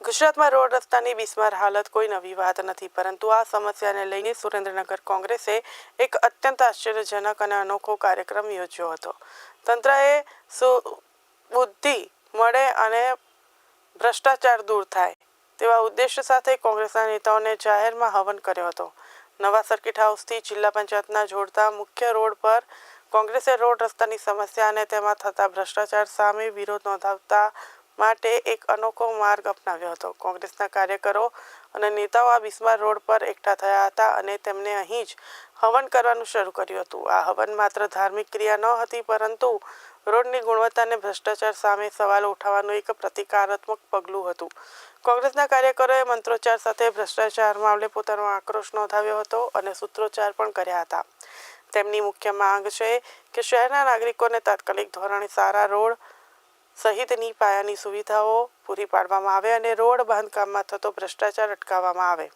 ગુજરાતમાં રોડ રસ્તાની બિસ્માર હાલત કોઈ નવી વાત નથી, પરંતુ આ સમસ્યાને લઈને સુરેન્દ્રનગર કોંગ્રેસે એક અત્યંત આશ્ચર્યજનક અને અનોખો કાર્યક્રમ યોજ્યો હતો. તંત્રએ સુબુદ્ધિ મળે અને ભ્રષ્ટાચાર દૂર થાય તેવા ઉદ્દેશ્ય સાથે કોંગ્રેસના નેતાઓને જાહેરમાં હવન કર્યો હતો. નવા સર્કિટ હાઉસથી જિલ્લા પંચાયતના જોડતા મુખ્ય રોડ પર કોંગ્રેસે રોડ રસ્તાની સમસ્યા અને તેમાં થતા ભ્રષ્ટાચાર સામે વિરોધ નોંધાવતા માટે એક અનોખો માર્ગ અપનાવ્યો હતો. કોંગ્રેસના કાર્યકરો અને નેતાઓ આ બિસ્માર રોડ પર એકઠા થયા હતા અને તેમણે અહીં જ હવન કરવાનું શરૂ કર્યું હતું. આ હવન માત્ર ધાર્મિક ક્રિયા ન હતી, પરંતુ રોડની ગુણવત્તાને ભ્રષ્ટાચાર સામે સવાલો ઉઠાવવાનું એક પ્રતિકારાત્મક પગલું હતું. કોંગ્રેસના કાર્યકરોએ મંત્રોચ્ચાર સાથે ભ્રષ્ટાચાર મામલે પોતાનો આક્રોશ નોંધાવ્યો હતો અને સૂત્રોચ્ચાર પણ કર્યા હતા. તેમની મુખ્ય માંગ છે કે શહેરના નાગરિકોને તાત્કાલિક ધોરણે સારા રોડ સહિતની પાયાની સુવિધાઓ પૂરી પાડવામાં આવે અને રોડ બાંધકામમાં થતો ભ્રષ્ટાચાર અટકાવવામાં આવે.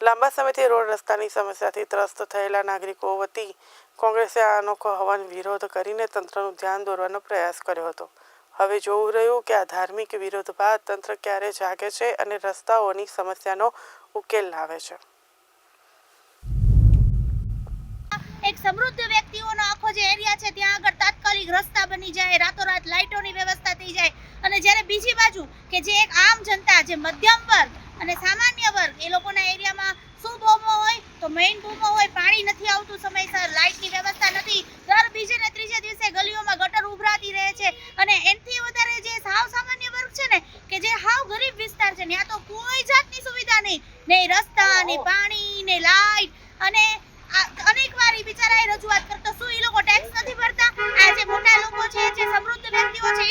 લાંબા સમયથી રોડ રસ્તાની સમસ્યાથી ત્રસ્ત થયેલા નાગરિકો વતી કોંગ્રેસે આ અનોખો હવન વિરોધ કરીને તંત્રનું ધ્યાન દોરવાનો પ્રયાસ કર્યો હતો. હવે જોવું રહ્યું કે આ ધાર્મિક વિરોધ બાદ તંત્ર ક્યારે જાગે છે અને રસ્તાઓની સમસ્યાનો ઉકેલ લાવે છે. એક સમૃદ્ધ વ્યક્તિઓનો આખો જે એરિયા છે, ત્યાં આગળ તાત્કાલિક રસ્તા બની જાય, રાતોરાત લાઇટોની વ્યવસ્થા થઈ જાય અને જ્યારે બીજી બાજુ કે જે એક આમ જનતા જે મધ્યમ વર્ગ અને સામાન્ય વર્ગ એ લોકોના એરિયામાં શું બોમો હોય તો મેઇન બોમો હોય પાણી નથી આવતું સમયસર લાઇટની વ્યવસ્થા નથી. દર બીજે ને ત્રીજે દિવસે ગલીઓમાં ગટર ઉભરાતી રહે છે અને એનથી વધારે જે સાવ સામાન્ય વર્ગ છે ને કે જે હાવ ગરીબ વિસ્તાર છે ત્યાં તો કોઈ જાતની સુવિધા નહીં. નહીં રસ્તા ને પાણી ને લાઇટ અને આ અનેક વાર એ બિચારાએ રજૂઆત કરતો શું એ લોકો ટેક્સ નથી ભરતા? આ જે મોટા લોકો છે જે સમૃદ્ધ વ્યક્તિઓ છે